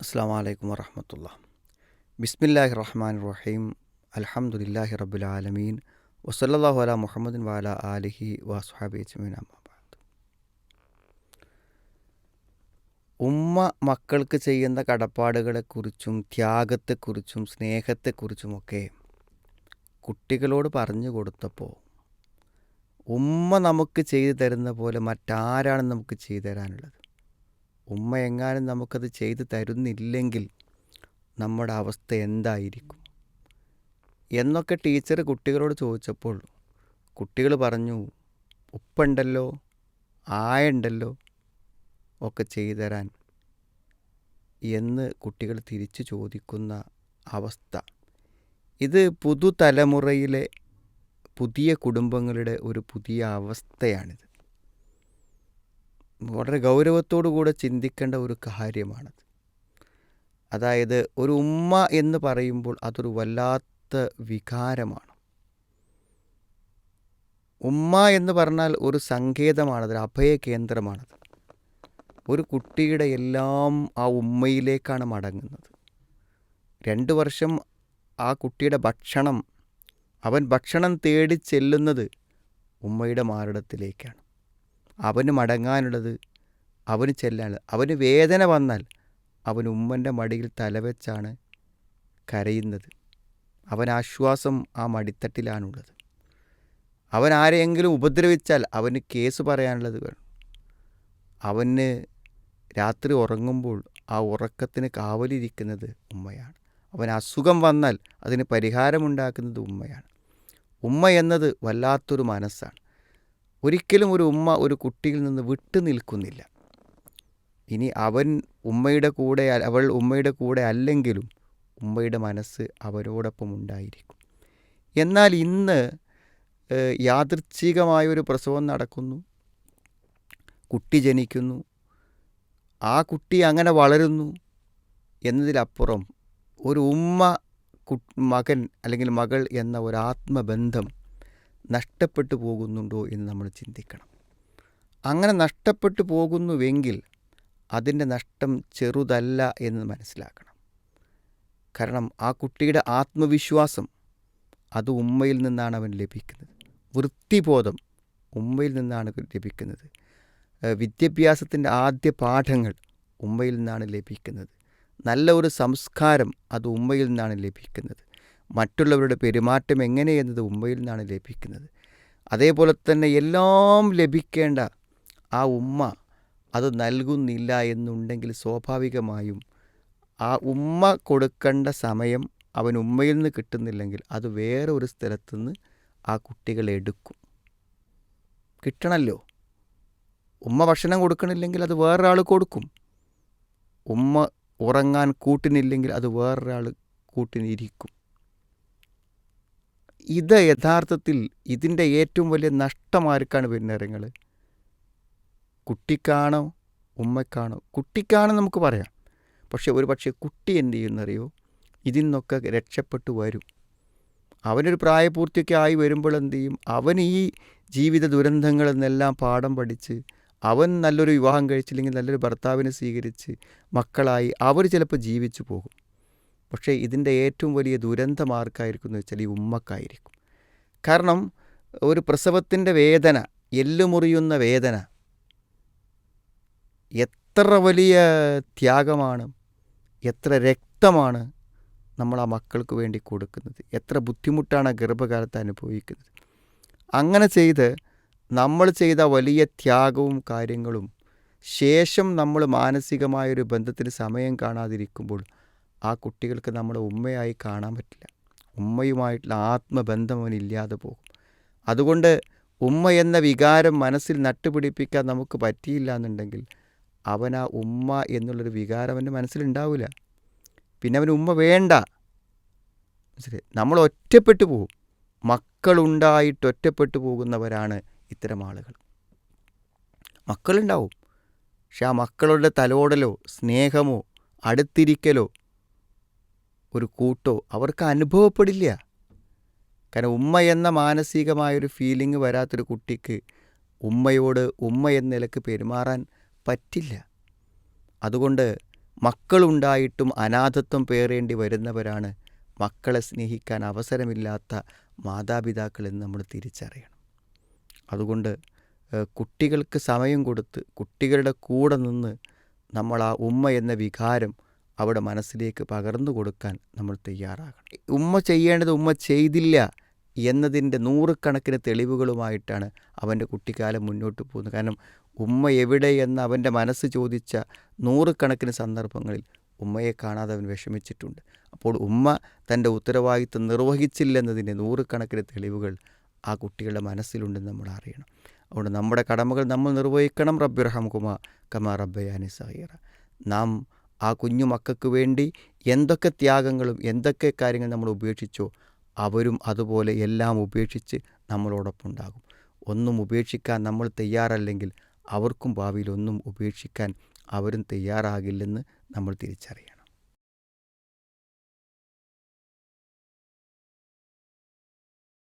അസ്സാം വലൈക്കും വറഹമത്തുള്ള ബിസ്മില്ലാഹി റഹ്മാൻ റഹീം. അലഹമുല്ലാഹി റബുലാലമീൻ വസല്ലാഹു അല മുഹമ്മദിൻ വാല ആലിഹി വാസുഹാബി അജ്മീൻ അമ്മാബാദ് ഉമ്മ മക്കൾക്ക് ചെയ്യുന്ന കടപ്പാടുകളെക്കുറിച്ചും ത്യാഗത്തെക്കുറിച്ചും സ്നേഹത്തെക്കുറിച്ചുമൊക്കെ കുട്ടികളോട് പറഞ്ഞു കൊടുത്തപ്പോൾ ഉമ്മ നമുക്ക് ചെയ്തു തരുന്ന പോലെ മറ്റാരാണ് നമുക്ക് ചെയ്തു തരാനുള്ളത്? ഉമ്മ എങ്ങാനും നമുക്കത് ചെയ്തു തരുന്നില്ലെങ്കിൽ നമ്മുടെ അവസ്ഥ എന്തായിരിക്കും? എന്നൊക്കെ ടീച്ചർ കുട്ടികളോട് ചോദിച്ചപ്പോൾ കുട്ടികൾ പറഞ്ഞു ഉപ്പുണ്ടല്ലോ ആയുണ്ടല്ലോ ഒക്കെ ചെയ്തു തരാൻ എന്ന് കുട്ടികൾ തിരിച്ചു ചോദിക്കുന്ന അവസ്ഥ. ഇത് പുതുതലമുറയിലെ പുതിയ കുടുംബങ്ങളുടെ ഒരു പുതിയ അവസ്ഥയാണിത്. വളരെ ഗൗരവത്തോടു കൂടെ ചിന്തിക്കേണ്ട ഒരു കാര്യമാണത്. അതായത് ഒരു ഉമ്മ എന്ന് പറയുമ്പോൾ അതൊരു വല്ലാത്ത വികാരമാണ്. ഉമ്മ എന്ന് പറഞ്ഞാൽ ഒരു സങ്കേതമാണത് അഭയ കേന്ദ്രമാണത്. ഒരു കുട്ടിയുടെ എല്ലാം ആ ഉമ്മയിലേക്കാണ് മടങ്ങുന്നത്. രണ്ട് വർഷം ആ കുട്ടിയുടെ ഭക്ഷണം അവൻ ഭക്ഷണം തേടി ചെല്ലുന്നത് ഉമ്മയുടെ മാറിടത്തിലേക്കാണ്. അവന് മടങ്ങാനുള്ളത് അവന് ചെല്ലാനുള്ളത് അവന് വേദന വന്നാൽ അവൻ ഉമ്മന്റെ മടിയിൽ തലവെച്ചാണ് കരയുന്നത്. അവൻ ആശ്വാസം ആ മടിത്തട്ടിലാണുള്ളത്. അവൻ ആരെയെങ്കിലും ഉപദ്രവിച്ചാൽ അവന് കേസ് പറയാനുള്ളത് വേണം. അവന് രാത്രി ഉറങ്ങുമ്പോൾ ആ ഉറക്കത്തിന് കാവലിരിക്കുന്നത് ഉമ്മയാണ്. അവൻ അസുഖം വന്നാൽ അതിന് പരിഹാരമുണ്ടാക്കുന്നത് ഉമ്മയാണ്. ഉമ്മ എന്നത് വല്ലാത്തൊരു മനസ്സാണ്. ഒരിക്കലും ഒരു ഉമ്മ ഒരു കുട്ടിയിൽ നിന്ന് വിട്ടു നിൽക്കുന്നില്ല. ഇനി അവൻ ഉമ്മയുടെ കൂടെ അവൾ ഉമ്മയുടെ കൂടെ അല്ലെങ്കിലും ഉമ്മയുടെ മനസ്സ് അവരോടൊപ്പം ഉണ്ടായിരിക്കും. എന്നാൽ ഇന്ന് യാദൃച്ഛികമായൊരു പ്രസവം നടക്കുന്നു. കുട്ടി ജനിക്കുന്നു. ആ കുട്ടി അങ്ങനെ വളരുന്നു എന്നതിലപ്പുറം ഒരു ഉമ്മ മകൻ അല്ലെങ്കിൽ മകൾ എന്ന ഒരു ആത്മബന്ധം നഷ്ടപ്പെട്ടു പോകുന്നുണ്ടോ എന്ന് നമ്മൾ ചിന്തിക്കണം. അങ്ങനെ നഷ്ടപ്പെട്ടു പോകുന്നുവെങ്കിൽ അതിന്റെ നഷ്ടം ചെറുതല്ല എന്ന് മനസ്സിലാക്കണം. കാരണം ആ കുട്ടിയുടെ ആത്മവിശ്വാസം അത് ഉമ്മയിൽ നിന്നാണ് അവൻ ലഭിക്കുന്നത്. വൃത്തിബോധം ഉമ്മയിൽ നിന്നാണ് ലഭിക്കുന്നത്. വിദ്യാഭ്യാസത്തിന്റെ ആദ്യ പാഠങ്ങൾ ഉമ്മയിൽ നിന്നാണ് ലഭിക്കുന്നത്. നല്ല ഒരു സംസ്കാരം അത് ഉമ്മയിൽ നിന്നാണ് ലഭിക്കുന്നത്. മറ്റുള്ളവരുടെ പെരുമാറ്റം എങ്ങനെയെന്നത് ഉമ്മയിൽ നിന്നാണ് ലഭിക്കുന്നത്. അതേപോലെ തന്നെ എല്ലാം ലഭിക്കേണ്ട ആ ഉമ്മ അത് നൽകുന്നില്ല എന്നുണ്ടെങ്കിൽ സ്വാഭാവികമായും ആ ഉമ്മ കൊടുക്കേണ്ട സമയം അവൻ ഉമ്മയിൽ നിന്ന് കിട്ടുന്നില്ലെങ്കിൽ അത് വേറെ ഒരു സ്ഥലത്തുനിന്ന് ആ കുട്ടികൾ എടുക്കും. കിട്ടണമല്ലോ ഉമ്മ ഭക്ഷണം കൊടുക്കണില്ലെങ്കിൽ അത് വേറൊരാൾ കൊടുക്കും. ഉമ്മ ഉറങ്ങാൻ കൂട്ടിനില്ലെങ്കിൽ അത് വേറൊരാൾ കൂട്ടിനിരിക്കും. ഇത് യഥാർത്ഥത്തിൽ ഇതിന്റെ ഏറ്റവും വലിയ നഷ്ടമാർക്കാണ് വരുന്നേരങ്ങൾ കുട്ടിക്കാണോ? ഉമ്മക്കാണോ? കുട്ടിക്കാണോ നമുക്ക് പറയാം. പക്ഷെ ഒരു പക്ഷേ കുട്ടി എന്ത് ചെയ്യുന്നറിയോ? ഇതിൽ നിന്നൊക്കെ രക്ഷപ്പെട്ടു വരും. അവനൊരു പ്രായപൂർത്തിയൊക്കെ ആയി വരുമ്പോൾ എന്ത് ചെയ്യും? അവൻ ഈ ജീവിത ദുരന്തങ്ങളിൽ നിന്നെല്ലാം പാഠം പഠിച്ച് അവൻ നല്ലൊരു വിവാഹം കഴിച്ചില്ലെങ്കിൽ നല്ലൊരു ഭർത്താവിനെ സ്വീകരിച്ച് മക്കളായി അവർ ചിലപ്പോൾ ജീവിച്ചു പോകും. പക്ഷേ ഇതിന്റെ ഏറ്റവും വലിയ ദുരന്തമാർക്കായിരിക്കും വെച്ചാൽ ഈ ഉമ്മക്കായിരിക്കും. കാരണം ഒരു പ്രസവത്തിന്റെ വേദന എല്ലുമുറിയുന്ന വേദന എത്ര വലിയ ത്യാഗമാണ് എത്ര രക്തമാണ് നമ്മൾ ആ മക്കൾക്ക് വേണ്ടി കൊടുക്കുന്നത് എത്ര ബുദ്ധിമുട്ടാണ് ആ ഗർഭകാലത്ത് അനുഭവിക്കുന്നത്. അങ്ങനെ ചെയ്ത് നമ്മൾ ചെയ്ത വലിയ ത്യാഗവും കാര്യങ്ങളും ശേഷം നമ്മൾ മാനസികമായൊരു ബന്ധത്തിന് സമയം കാണാതിരിക്കുമ്പോൾ ആ കുട്ടികൾക്ക് നമ്മളെ ഉമ്മയായി കാണാൻ പറ്റില്ല. ഉമ്മയുമായിട്ടുള്ള ആത്മബന്ധം അവനില്ലാതെ പോകും. അതുകൊണ്ട് ഉമ്മ എന്ന വികാരം മനസ്സിൽ നട്ടുപിടിപ്പിക്കാൻ നമുക്ക് പറ്റിയില്ല എന്നുണ്ടെങ്കിൽ അവൻ ആ ഉമ്മ എന്നുള്ളൊരു വികാരം അവന്റെ മനസ്സിലുണ്ടാവില്ല. പിന്നെ അവന് ഉമ്മ വേണ്ട. നമ്മൾ ഒറ്റപ്പെട്ടു പോകും. മക്കളുണ്ടായിട്ട് ഒറ്റപ്പെട്ടു പോകുന്നവരാണ് ഇത്തരം ആളുകൾ. മക്കളുണ്ടാവും. പക്ഷെ ആ മക്കളുടെ തലോടലോ സ്നേഹമോ അടുത്തിരിക്കലോ ഒരു കൂട്ടോ അവർക്ക് അനുഭവപ്പെടില്ല. കാരണം ഉമ്മ എന്ന മാനസികമായൊരു ഫീലിംഗ് വരാത്തൊരു കുട്ടിക്ക് ഉമ്മയോട് ഉമ്മ എന്ന നിലയ്ക്ക് പെരുമാറാൻ പറ്റില്ല. അതുകൊണ്ട് മക്കളുണ്ടായിട്ടും അനാഥത്വം പേറേണ്ടി വരുന്നവരാണ് മക്കളെ സ്നേഹിക്കാൻ അവസരമില്ലാത്ത മാതാപിതാക്കളെന്ന് നമ്മൾ തിരിച്ചറിയണം. അതുകൊണ്ട് കുട്ടികൾക്ക് സമയം കൊടുത്ത് കുട്ടികളുടെ കൂടെ നിന്ന് നമ്മൾ ആ ഉമ്മ എന്ന വികാരം അവിടെ മനസ്സിലേക്ക് പകർന്നു കൊടുക്കാൻ നമ്മൾ തയ്യാറാകണം. ഉമ്മ ചെയ്യേണ്ടത് ഉമ്മ ചെയ്തില്ല എന്നതിന്റെ നൂറുകണക്കിന് തെളിവുകളുമായിട്ടാണ് അവന്റെ കുട്ടിക്കാലം മുന്നോട്ട് പോകുന്നത്. കാരണം ഉമ്മ എവിടെ എന്ന് അവന്റെ മനസ്സ് ചോദിച്ച നൂറുകണക്കിന് സന്ദർഭങ്ങളിൽ ഉമ്മയെ കാണാതെ അവൻ വിഷമിച്ചിട്ടുണ്ട്. അപ്പോൾ ഉമ്മ തന്റെ ഉത്തരവാദിത്വം നിർവഹിച്ചില്ലെന്നതിന്റെ നൂറുകണക്കിന് തെളിവുകൾ ആ കുട്ടികളുടെ മനസ്സിലുണ്ടെന്ന് നമ്മൾ അറിയണം. അതുകൊണ്ട് നമ്മുടെ കടമകൾ നമ്മൾ നിർവഹിക്കണം. റബ്ബിറഹം കുമാ കമാ റബ്ബയാനി സഹീറ നാം ആ കുഞ്ഞു മക്കൾക്ക് വേണ്ടി എന്തൊക്കെ ത്യാഗങ്ങളും എന്തൊക്കെ കാര്യങ്ങൾ നമ്മൾ ഉപേക്ഷിച്ചോ അവരും അതുപോലെ എല്ലാം ഉപേക്ഷിച്ച് നമ്മളോടൊപ്പം ഉണ്ടാകും. ഒന്നും ഉപേക്ഷിക്കാൻ നമ്മൾ തയ്യാറല്ലെങ്കിൽ അവർക്കും ഭാവിയിൽ ഒന്നും ഉപേക്ഷിക്കാൻ അവരും തയ്യാറാകില്ലെന്ന് നമ്മൾ തിരിച്ചറിയണം.